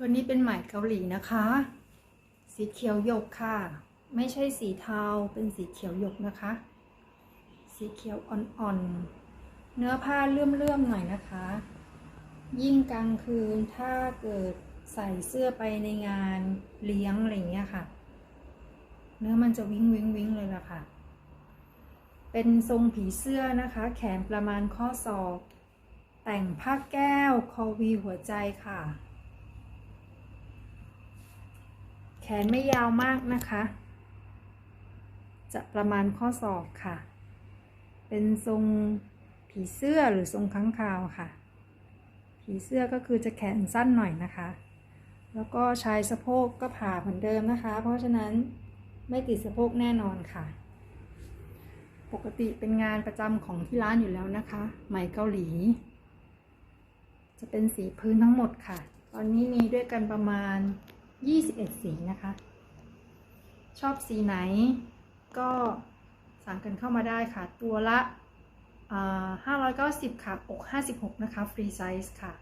ตัวนี้เป็นไหมเกาหลีนะคะ สีเขียวหยกค่ะ ไม่ใช่สีเทาเป็นสีเขียวหยกนะคะ สีเขียวอ่อนๆ เนื้อผ้าเลื่อมๆหน่อยนะคะ ยิ่งกลางคืนถ้าเกิดใส่เสื้อไปในงานเลี้ยงอะไรอย่างเงี้ยค่ะ เนื้อมันจะวิ้งวิ้งวิ้งเลยล่ะค่ะ เป็นทรงผีเสื้อนะคะ แขนประมาณข้อศอก แต่งผ้าแก้วคอวีหัวใจค่ะ แขนไม่ยาวมากนะคะ จะประมาณข้อศอกค่ะ เป็นทรงผีเสื้อหรือทรงค้างคาวค่ะ ผีเสื้อก็คือจะแขนสั้นหน่อยนะคะ แล้วก็ชายสะโพกก็ผ่าเหมือนเดิมนะคะ เพราะฉะนั้นไม่ติดสะโพกแน่นอนค่ะ ปกติเป็นงานประจำของที่ร้านอยู่แล้วนะคะ ไหมเกาหลี จะเป็นสีพื้นทั้งหมดค่ะ ตอนนี้มีด้วยกันประมาณ 21สีนะคะ ชอบสีไหนก็สั่งกันเข้ามาได้ค่ะ ตัวละอ่า590ค่ะ อก56นะคะ ฟรีไซส์ค่ะ